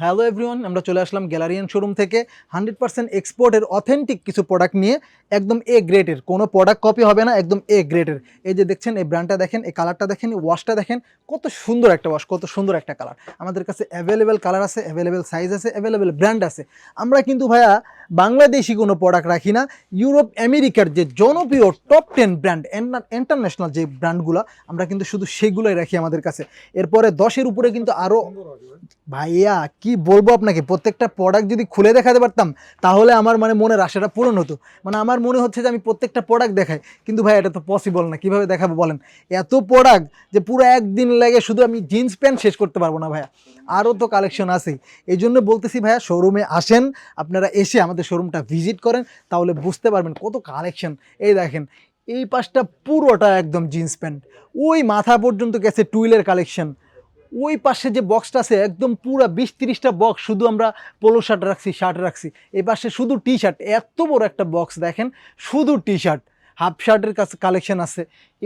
Hello everyone, আমরা চলে আসলাম গ্যালারিয়ান শোরুম থেকে। হান্ড্রেড পার্সেন্ট এক্সপোর্টের অথেন্টিক কিছু প্রোডাক্ট নিয়ে, একদম এ গ্রেডের। কোনো প্রোডাক্ট কপি হবে না, একদম এ গ্রেডের। এই যে দেখছেন, এই ব্র্যান্ডটা দেখেন, এই কালারটা দেখেন, এই ওয়াশটা দেখেন, কত সুন্দর একটা ওয়াশ কত সুন্দর একটা কালার আমাদের কাছে অ্যাভেলেবেল কালার আছে অ্যাভেলেবেল সাইজ আছে অ্যাভেলেবেল ব্র্যান্ড আছে। আমরা কিন্তু ভাইয়া বাংলাদেশি কোনো প্রোডাক্ট রাখি না। ইউরোপ, আমেরিকার যে জনপ্রিয় টপ টেন ব্র্যান্ড ইন্টারন্যাশনাল যে ব্র্যান্ডগুলো আমরা কিন্তু শুধু সেগুলোই রাখি আমাদের কাছে। এরপরে দশের উপরে কিন্তু আরও ভাইয়া, কি বলব আপনাকে? প্রত্যেকটা প্রোডাক্ট যদি খুলে দেখাতে পারতাম, তাহলে আমার মানে মনের আশাটা পূরণ হতো। মানে আমার মনে হচ্ছে যে আমি প্রত্যেকটা প্রোডাক্ট দেখাই। কিন্তু ভাই এটা তো পসিবল না। কীভাবে দেখাবো বলেন? এত প্রোডাক্ট যে পুরো একদিন লাগে শুধু আমি জিন্স প্যান্ট শেষ করতে পারব না ভাইয়া। আরও তো কালেকশন আছেই। এই জন্য বলতেছি ভাইয়া শোরুমে আসেন। আপনারা এসে আমাদের শোরুমটা ভিজিট করেন, তাহলে বুঝতে পারবেন কত কালেকশন এই দেখেন, এই পাশটা পুরোটা একদম জিন্স প্যান্ট ওই মাথা পর্যন্ত গেছে টুইলের কালেকশন ওই পাশে যে বক্সটা আছে, একদম পুরো বিশ তিরিশটা বক্স শুধু আমরা পোলো শার্ট রাখছি শার্ট রাখছি। এই পাশে শুধু টি শার্ট এত বড় একটা বক্স দেখেন, শুধু টি শার্ট হাফ শার্টের কাছে কালেকশন আছে।